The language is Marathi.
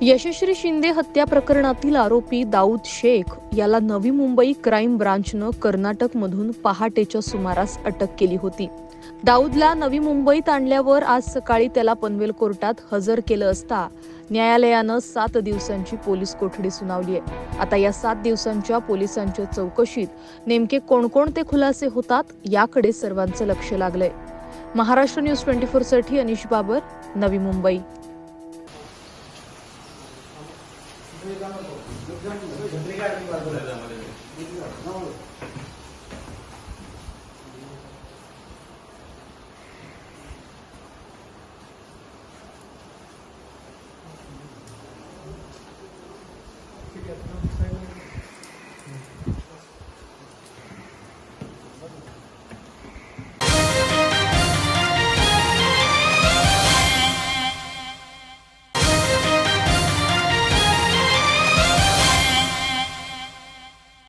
यशश्री शिंदे हत्या प्रकरणातील आरोपी दाऊद शेख याला नवी मुंबई क्राईम ब्रांचनं कर्नाटकमधून पहाटेच्या सुमारास अटक केली होती. दाऊदला नवी मुंबईत आणल्यावर आज सकाळी त्याला पनवेल कोर्टात हजर केलं असता न्यायालयानं सात दिवसांची पोलीस कोठडी सुनावली आहे. आता या सात दिवसांच्या पोलिसांच्या चौकशीत नेमके कोणकोणते खुलासे होतात याकडे सर्वांचं लक्ष लागलंय. महाराष्ट्र न्यूज ट्वेंटी फोरसाठी अनिश बाबर नवी मुंबई. नको